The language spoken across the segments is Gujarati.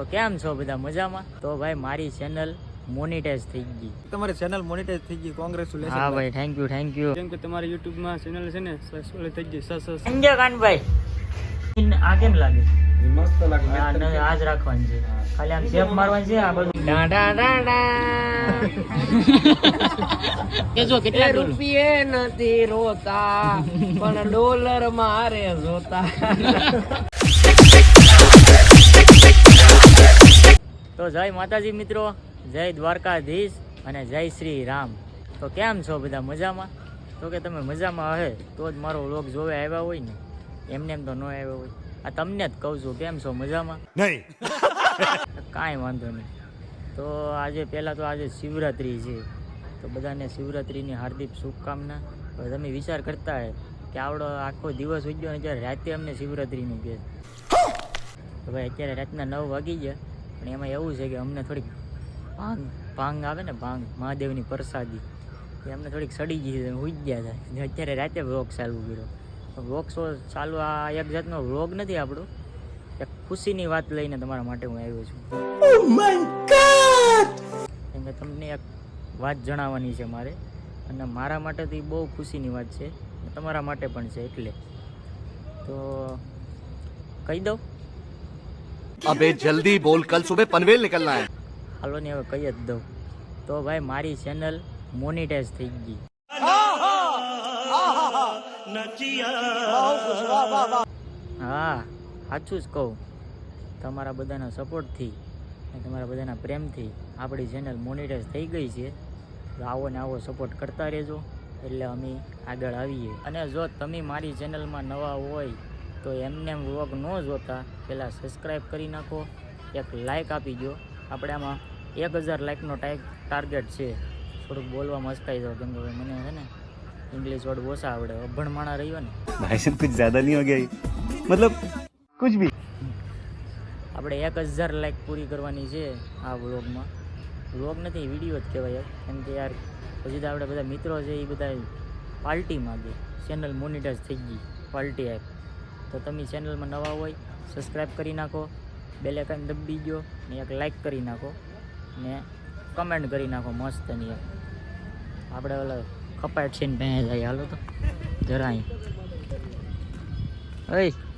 તો કેમ છો બધા મજામાં? તો ભાઈ મારી ચેનલ મોનિટાઈઝ થઈ ગઈ. તમારી ચેનલ મોનિટાઈઝ થઈ ગઈ કોંગ્રેચ્યુલેશન હા ભાઈ. થેન્ક યુ થેન્ક યુ કેમ કે તમારી યુટ્યુબમાં ચેનલ છે ને સક્સેસફુલ થઈ ગઈ સસ સસ સંજય કાનભાઈ આ કેમ લાગે? મસ્ત લાગે આ ન- આ જ રાખવાની છે. ખાલી આમ શેપ મારવાની છે આ બધું. ડા ડા ડા ડા. કે જો કેટલા રૂપિયે નથી રોતા પણ ડોલર મારે જોતા. તો જય માતાજી મિત્રો જય દ્વારકાધીશ અને જય શ્રી રામ તો કેમ છો બધા મજામાં? તો કે તમે મજામાં હે તો જ મારો વ્લોગ જોવે આવ્યા હોય ને. એમને એમ તો ન આવ્યા હોય. આ તમને જ કહું છું કેમ છો મજામાં? નહીં. કાંઈ વાંધો નહીં. તો આજે પહેલાં તો આજે શિવરાત્રિ છે. તો બધાને શિવરાત્રિની હાર્દિક શુભકામના. હવે તમે વિચાર કરતા હે કે આવડો આખો દિવસ ઉજ્યો ને જ્યારે રાતે અમને શિવરાત્રિનું કહે તો ભાઈ અત્યારે રાતના નવ વાગી ગયા. પણ એમાં એવું છે કે અમને થોડીક ભાંગ ભાંગ આવે ને ભાંગ મહાદેવની પ્રસાદી એ અમને થોડીક સડી ગઈ છે ઉઈ ગયા હતા અત્યારે રાતે વ્લોગ ચાલુ કર્યો. વ્લોગ શો ચાલુ આ એક જાતનો વ્લોગ નથી આપણો. એક ખુશીની વાત લઈને તમારા માટે હું આવ્યો છું. કેમ કે તમને એક વાત જણાવવાની છે મારે. અને મારા માટે તો એ બહુ ખુશીની વાત છે. તમારા માટે પણ છે એટલે. તો કહી દઉં. અબે જલ્દી બોલ, કલ સુબહ પનવેલ નીકળના હે. હાલો ને હવે કહી જ દઉં. તો ભાઈ, મારી ચેનલ મોનિટાઇઝ થઈ ગઈ. હા, સાચું જ કહું. તમારા બધાના સપોર્ટથી તમારા બધાના પ્રેમથી આપણી ચેનલ મોનિટાઇઝ થઈ ગઈ છે. તો આવો ને આવો સપોર્ટ કરતા રહેજો. એટલે અમે આગળ આવીએ. અને જો તમે મારી ચેનલમાં નવા હોય તો એમને એમ વ્લોગ ન જોતા પહેલાં સબસ્ક્રાઈબ કરી નાખો એક લાઇક આપી દો આપણે આમાં એક હજાર લાઇકનો ટાઈપ ટાર્ગેટ છે. થોડુંક બોલવા મસ્કાઈ જાઓ કેમ કે મને છે ને ઇંગ્લિશ વર્ડ ઓછા આવડે. અભણ માણા રહ્યો ને. ભાઈ સાહેબ કુછ જ્યાદા નહીં હો ગયા મતલબ કુછ ભી. આપણે એક હજાર લાઇક પૂરી કરવાની છે આ વ્લોગમાં. વ્લોગ નથી વીડિયો જ કહેવાય. કેમ કે યાર પછી તો આપણે બધા મિત્રો છે એ બધા પાર્ટી માગે. ચેનલ મોનિટાઇઝ થઈ ગઈ પાલ્ટી એપ તો તમે ચેનલમાં નવા હોય સબસ્ક્રાઈબ કરી નાખો બે આઇકન દબી ગયો ને એક લાઈક કરી નાખો ને કમેન્ટ કરી નાખો મસ્તની એક. આપણે ઓલા કપાટ છે ને પહે જાય હાલો તો જરા અહીં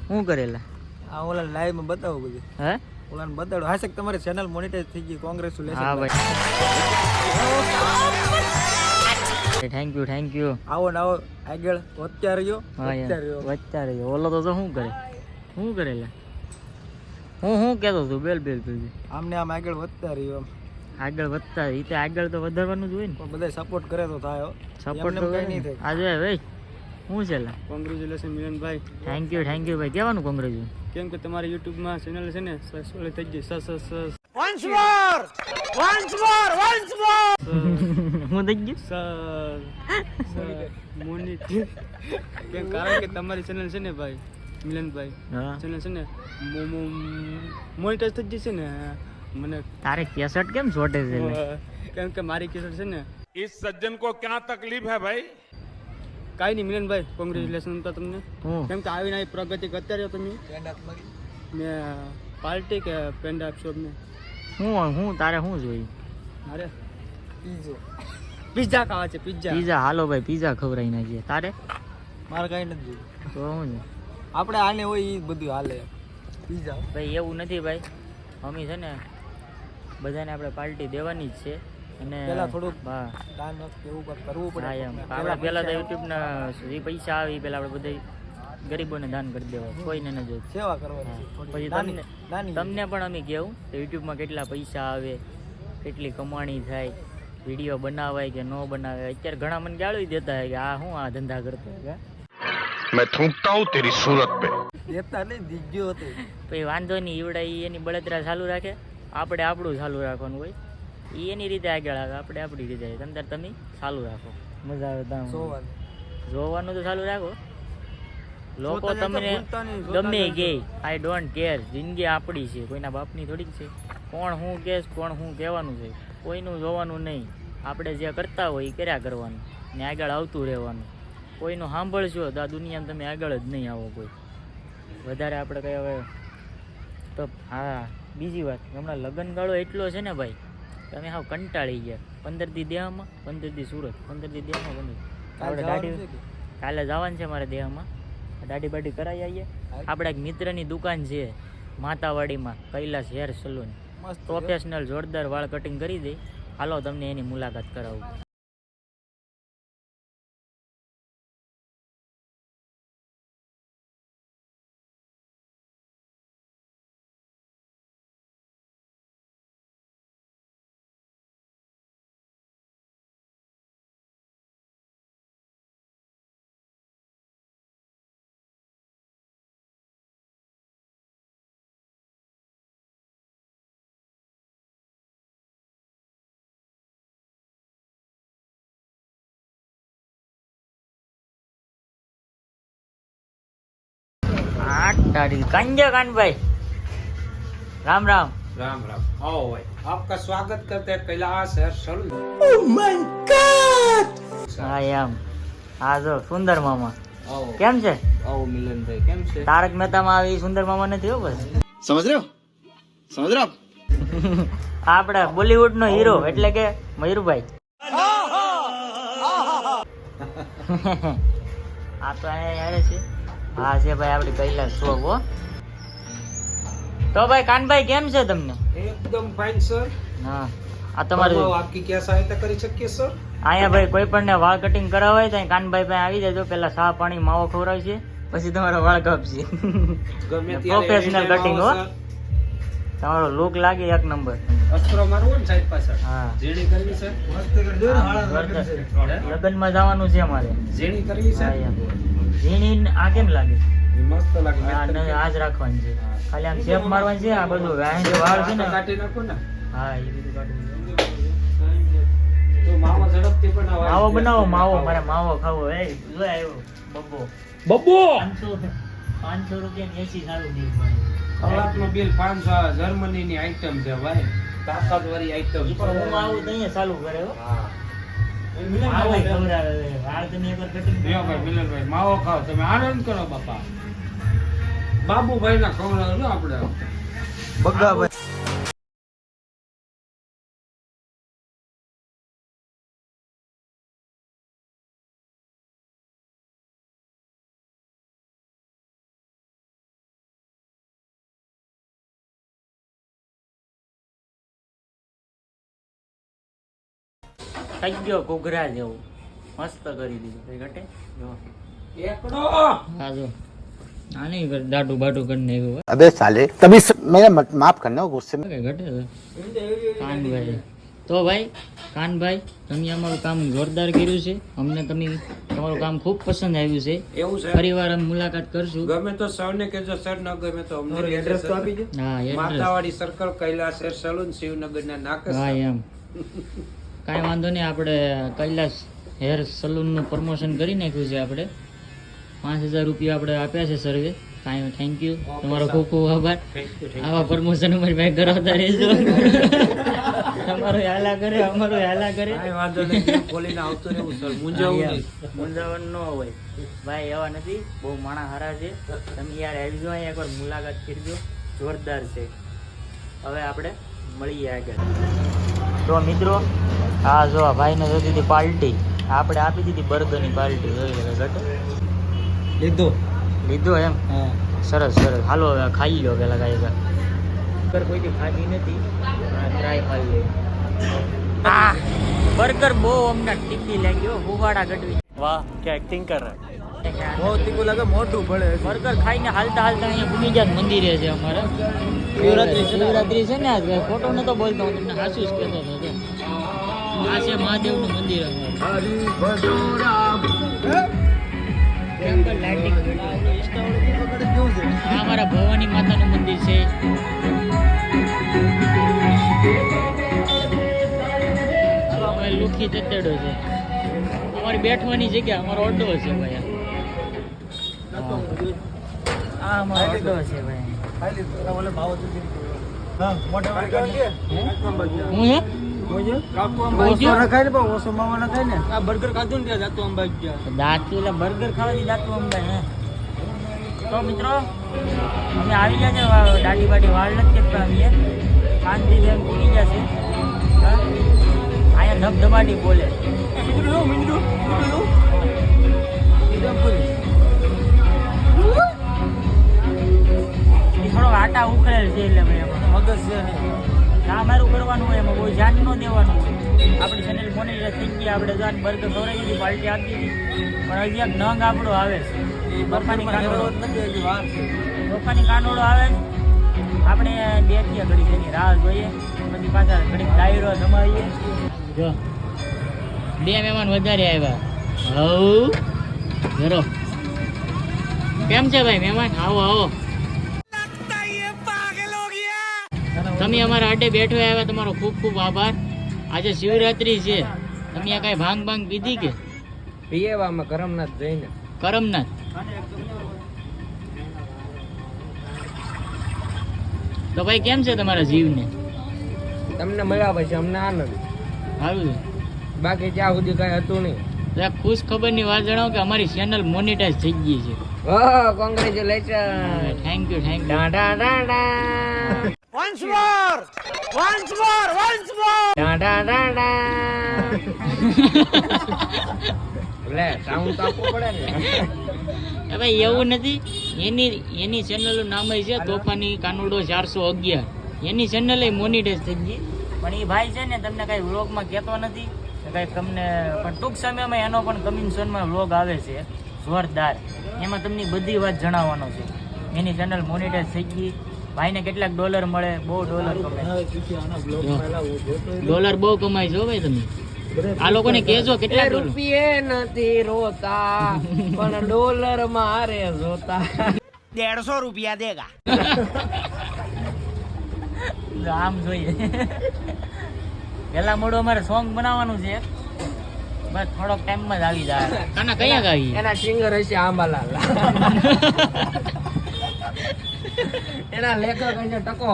શું કરેલા? આ ઓલા લાઈવમાં બતાવો બધું. હે? ઓલાને બતાડો. હા તમારી ચેનલ મોનિટાઈઝ થઈ ગઈ કોંગ્રેચ્યુલેશન હા ભાઈ. થેન્ક યુ થેન્ક યુ આવો ને આવો આગળ વધતા રહ્યો વધતા રહ્યો. વધતા રહ્યો. ઓલો તો તો શું કરે? શું કરેલા હું શું કહેતો તું બેલ બેલ બેલ. આમને આમ આગળ વધતા રહ્યો આમ. આગળ વધતા એ તો આગળ તો વધારવાનું જ હોય ને. બધા સપોર્ટ કરે તો થાય સપોર્ટ તો કઈ નહીં થાય. આજે ભાઈ શું છે લા? કોંગ્રેચ્યુલેશન મિલનભાઈ. થેન્ક યુ થેન્ક યુ ભાઈ. કહેવાનું કોંગ્રેસ કેમ કે તમારી યુટ્યુબમાં ચેનલ છે ને સક્સેસફુલ થઈ ગઈ સસ સસ સસ હું થઈ ગયું મોની કેમ કારણ કે તમારી ચેનલ છે ને ભાઈ મિલનભાઈ હા ચેનલ છે ને મોનિટાઈઝ થઈ જશે ને મને તારે કેસેટ કેમ છોટે છે લે? કેમ કે મારી કેસર છે ને इस सज्जन को क्या तकलीफ है भाई કાંઈ નહીં મિલનભાઈ કોંગ્રેચ્યુલેશન તો તમને હું કેમ કે આવીને આવી પ્રગતિ કરતા રહ્યો તમે ને પાર્ટી કે પેન્ડા આપશો ને હું હું તારે શું જોઈ મારે પીઝો પીઝા ખાવા છે પિઝા પીઝા હાલો ભાઈ પિઝા ખવડાવી નાખીએ. તારે? મારે કઈ નથી તો શું છે? આપણે આને હોય એ બધું હાલે. પીઝા ભાઈ એવું નથી ભાઈ. મમ્મી છે ને બધાને આપણે પાર્ટી દેવાની જ છે. અને પેલા થોડુંક હા. દાન એવું કરવું પડે. આપણે પેલા તો યુટ્યુબના જે પૈસા આવે પેલા આપણે બધા ગરીબોને દાન કરી દેવાય કોઈને ન જોઈ. સેવા કરવાની પછી તમને તમને પણ અમે કહેવું કે યુટ્યુબમાં કેટલા પૈસા આવે કેટલી કમાણી થાય. વીડિયો બનાવાય કે ન બનાવે અત્યારે ઘણા મને ગાળવી દેતા હોય કે આ હું આ ધંધા કરતો હોય મેં થૂંકતા હું તેરી સુરત પે. દેતા નહીં દીજો હતો. પછી વાંધો નહીં ઈવડા એની બળતરા ચાલુ રાખે. આપણે આપણું ચાલુ રાખવાનું હોય. એની રીતે આગળ આવે આપણે આપણી રીતે તમતાર તમે ચાલુ રાખો. મજા આવે તમે જોવાનું. જોવાનું તો ચાલુ રાખો. લોકો તમને ગમે કે આઈ ડોન્ટ કેર જિંદગી આપણી છે કોઈના બાપની થોડીક છે. કોણ હું કેસ કોણ હું કહેવાનું છે. કોઈનું જોવાનું નહીં. આપણે જે કરતા હોય એ કર્યા કરવાનું. ને આગળ આવતું રહેવાનું. કોઈનું સાંભળશો તો આ દુનિયામાં તમે આગળ જ નહીં આવો કોઈ. વધારે આપણે કઈ હવે તો હા બીજી વાત. હમણાં લગ્નગાળો એટલો છે ને ભાઈ તમે હા હાવ કંટાળી ગયા. પંદર દી દેહમાં પંદર દી સુરત. પંદર દી દેહમાં પંદર આપણે દાઢી કાલે જવાનું છે મારે દેહમાં. દાઢી બાઢી કરાવી આવીએ આપણે એક મિત્રની દુકાન છે માતાવાડીમાં કૈલાસ હેર સલૂન. પ્રોફેશનલ જોરદાર વાળ કટિંગ કરી દે. હાલો તમને એની મુલાકાત કરાવું. આઠ તારીખ કંજે કાનભાઈ રામ રામ राम राम आओ भाई आपका स्वागत करते हैं कैलाश हेयर सलून હા એમ હા જો સુંદર મામા आओ કેમ છે आओ मिलन भाई કેમ છે તારક મહેતામાં આવી સુંદર મામા નથી હો બસ સમજ રહ્યો સમજ રહ્યો આપડા બોલીવુડ નો હીરો એટલે કે મયુરભાઈ આ તો અહીંયા યારે છે હા છે ભાઈ આપડી પહેલા શો હો. તો ભાઈ કાનભાઈ કેમ છે તમને? એકદમ ફાઇન સર હા. આ તમારી આપકી ક્યાં સહાયતા કરી શકીએ સર આયા ભાઈ કોઈ પણ ને વાળ કટિંગ કરાવવા હોય તો કાનભાઈ ભાઈ આવી જજો. પેલા સા પાણી માવો ખવરાય છે પછી તમારો વાળ કપશે. ગમે પ્રોફેશનલ કટિંગ હો. તમારો લુક લાગે એક નંબર અસ્ત્રો મારવો ને સાઈડ પાછળ. હા. જેણી કરવી છે મસ્ત કરી દો હાળા લગનમાં જવાનું છે અમારે. જેણી કરવી છે ઝીણી આ કેમ લાગે? મસ્ત લાગે આ જ રાખવાની છે. ખાલી આમ શેપ મારવાની છે આ બધું જે વાળ છે ને. કાઢી નાખો ને. હા એ બધું કાઢવું માવો બનાવો માવો મારે માવો ખાવો. એ જો આવ્યો બબ્બો. બબ્બો! પાંચસો પાંચસો રૂપિયા એસી સારું નહીં પડે કલાકનું બિલ પાંચસો જર્મની ની આઈટમ છે ભાઈ. તાકાત વાળી આઈટમ પણ હું આવું તો ચાલુ કરે હો. મિલનભાઈ માવો ખાઓ. તમે આનંદ કરો બાપા. બાબુભાઈ ના ખવડાવો આપણે. થઈ ગયો ઘોઘરા જેવું મસ્ત કરી દીધું. ઘટે જો. દાડુ બાડુ એવું અબે સાલે તમે મેરે માફ કરને ગુસ્સે માં ઘટે કાનભાઈ. તો ભાઈ કાનભાઈ તમે અમારું કામ જોરદાર કર્યું છે. અમને તમે તમારું કામ ખૂબ પસંદ આવ્યું છે. એવું છે? પરિવાર અમે મુલાકાત કરશું. ગમે તો સૌને કહેજો સર ન ગમે તો અમને એડ્રેસ તો આપી દો. હા address Matawadi circle Kailash salon શિવનગરના નાકસ હા એમ. કાંઈ વાંધો નહીં આપણે કૈલાસ હેર સલૂનનું પ્રમોશન કરી નાખ્યું છે આપણે. પાંચ હજાર રૂપિયા આપણે આપ્યા છે સર્વે કાંઈ થેન્ક યુ તમારો ખૂબ ખૂબ આભાર. આવા પ્રમોશન અમારી ભાઈ કરાવતા રહેજો. તમારો હાલા કરે અમારો હાલા કરે. કાંઈ વાંધો નહીં રહેવું સર મૂંઝાવું મૂંઝાવણ ન હોય. ભાઈ એવા નથી. બહુ માણા હારા છે. તમે યાર આવજો અહીંયા એકવાર મુલાકાત કરજો. જોરદાર છે. હવે આપણે મળીએ આગળ. તો મિત્રો આ જો ભાઈને જોઈ દીધી પાર્ટી આપણે આપી દીધી બર્ગરની પાર્ટી જોઈ લે ઘટ. લીધું. લીધું એમ? સરસ સરસ. હાલો હવે ખાઈ લો પેલા કાંઈ બર્ગર ખાધી નથી. ટ્રાય મારી લઈએ બર્ગર બહુ અમને ટીકી લાગ્યો હુવાડા ગઢવી. વાહ કે એક્ટિંગ કર. રહ્યા બહુ તીખું લાગે મોટું પડે બર્ગર ખાઈને હાલતા હાલતા અહીંયા ભૂમિજાત મંદિરે છે અમારે. શિવરાત્રી શિવરાત્રી છે ને આજ ખોટો નતો બોલતો હું તમને જ કહેતો હતો. આ છે મહાદેવનું મંદિર આ અમારા ભવાની માતાનું મંદિર છે. લુખી ચતેડો છે. અમારી બેઠવાની જગ્યા, અમારો ઓટો છે ભાઈ આ. આ અમારો અડ્ડો છે ભાઈ હું હે ઓછો નખાય ને પણ ઓછો માવા નખાય ને આ બર્ગર ખાધું ને ત્યાં જાતું અંબાજી ગયા દાંતું એટલે બર્ગર ખાવાથી દાંતું અંબાઈ હે? તો મિત્રો અમે આવી ગયા છે દાઢી બાડી વાળ નથી કેતા અમે. શાંતિથી એમ પૂરી જશે હા? અહીંયા ધબધબાટી બોલે. આટા ઉખડેલ છે એટલે ભાઈ મગજ છે નહીં. ના મારું કરવાનું હોય એમાં કોઈ ધ્યાન ન દેવાનું હોય. આપણી ચેનલ મોનિટર થઈ ગઈ આપણે જાન બર્ગર ખવડાવી દીધી પાર્ટી આપી દીધી. પણ હજી એક નંગ આપણો આવે છે. પપ્પાની કાનોડો પપ્પાની કાનોડો આવે આપણે આપણે બેઠીએ ઘડી તેની રાહ જોઈએ પછી પાછા ઘડી ડાયરો જમાવીએ. જો. બે મહેમાન વધારે આવ્યા. હવ જરો. કેમ છે ભાઈ મહેમાન? આવો આવો. તમે અમારા આડે બેઠો આવ્યા તમારો ખૂબ ખૂબ આભાર. આજે શિવરાત્રી છે. તમે આ કાંઈ ભાંગ ભાંગ પીધી કે? પીએવામાં કરમનાથ જઈને. કરમનાથ. તો ભાઈ કેમ છે તમારા જીવને? તમને મળ્યા પછી અમને આનંદ. સારું છે. બાકી ત્યાં સુધી કઈ હતું નહીં. ખુશ ખબરની વાત જણાવો કે અમારી ચેનલ મોનિટાઈઝ થઈ ગઈ છે. Congratulation thank you thank you once more once more once more ડા ડા ડા ડા લે સાઉન્ડ તો આપવો પડે ને. ભાઈ એવું નથી. એની એની ચેનલનું નામ છે તોફાની કાનુડો ચારસો અગિયાર. એની ચેનલ મોનિટાઈઝ થઈ ગઈ. પણ એ ભાઈ છે ને તમને કાંઈ વ્લોગમાં કહેતો નથી કે કાંઈ તમને પણ ટૂંક સમયમાં એનો પણ કમિંગ સોનમાં વ્લોગ આવે છે. જોરદાર. એમાં તમને બધી વાત જણાવવાનો છે. એની ચેનલ મોનિટાઈઝ થઈ ગઈ. ભાઈને કેટલાક ડોલર મળે બહુ ડોલર કમાય. ડોલર બહુ કમાય છો ભાઈ તમે. આ લોકોને કેજો કેટલા રૂપિયે નથી રોતા પણ ડોલર મારે જોતા રૂપિયા આમ જોઈએ. પેલા મોડો અમારે સોંગ બનાવવાનું છે. બસ થોડોક ટાઈમમાં જ આવી જાય. કયા ગાવી? એના સિંગર હશે આંબાલાલ. એના લેખક હશે ટકો.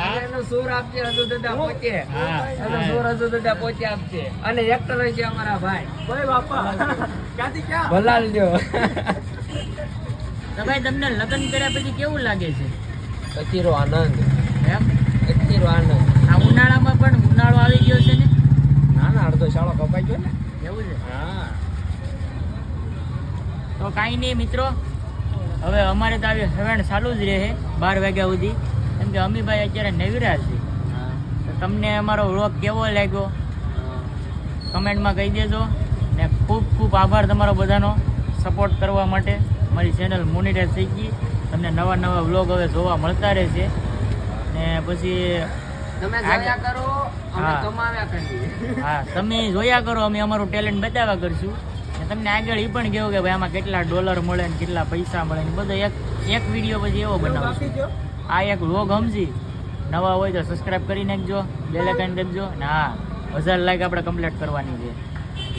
અને સુર આપશે હજુ દાદા પહોંચે હા, સુર હજુ દાદા પહોંચે આપશે અને એક્ટર હશે અમારા ભાઈ. ભાઈ બાપા. ક્યાંથી ક્યાં? ભલાલ જો. તો ભાઈ તમને લગ્ન કર્યા પછી કેવું લાગે છે? કચીરો આનંદ. એમ? કચીરો આનંદ. આ ઉનાળામાં પણ ઉનાળો આવી ગયો છે ને? ના ના અડધો શાળો કપાઈ ગયો ને. એવું છે? હા. તો કાંઈ નહીં મિત્રો. હવે અમારે તો આવી સવેણ ચાલુ જ રહે બાર વાગ્યા સુધી. કેમ કે અમીભાઈ અત્યારે નવીરા છે. તો તમને અમારો વ્લોગ કેવો લાગ્યો? કમેન્ટમાં કહી દેજો. ને ખૂબ ખૂબ આભાર તમારો બધાનો સપોર્ટ કરવા માટે. મારી ચેનલ મોનિટાઈઝ થઈ ગઈ. તમને નવા નવા વ્લોગ હવે જોવા મળતા રહેશે. ને પછી તમે જોયા કરો અમે હા. કમાવ્યા કરીએ. હા તમે જોયા કરો અમે અમારું ટેલેન્ટ બતાવ્યા કરશું. તમને આગળ એ પણ કહો કે ભાઈ આમાં કેટલા ડોલર મળે ને કેટલા પૈસા મળે ને બધો એક એક વીડિયો પછી એવો બનાવશું આ એક વ્લોગ સમજી. નવા હોય તો સબસ્ક્રાઇબ કરી નાખજો બેલેકન દબજો ને હા હજાર લાઈક આપણે કમ્પ્લીટ કરવાની છે.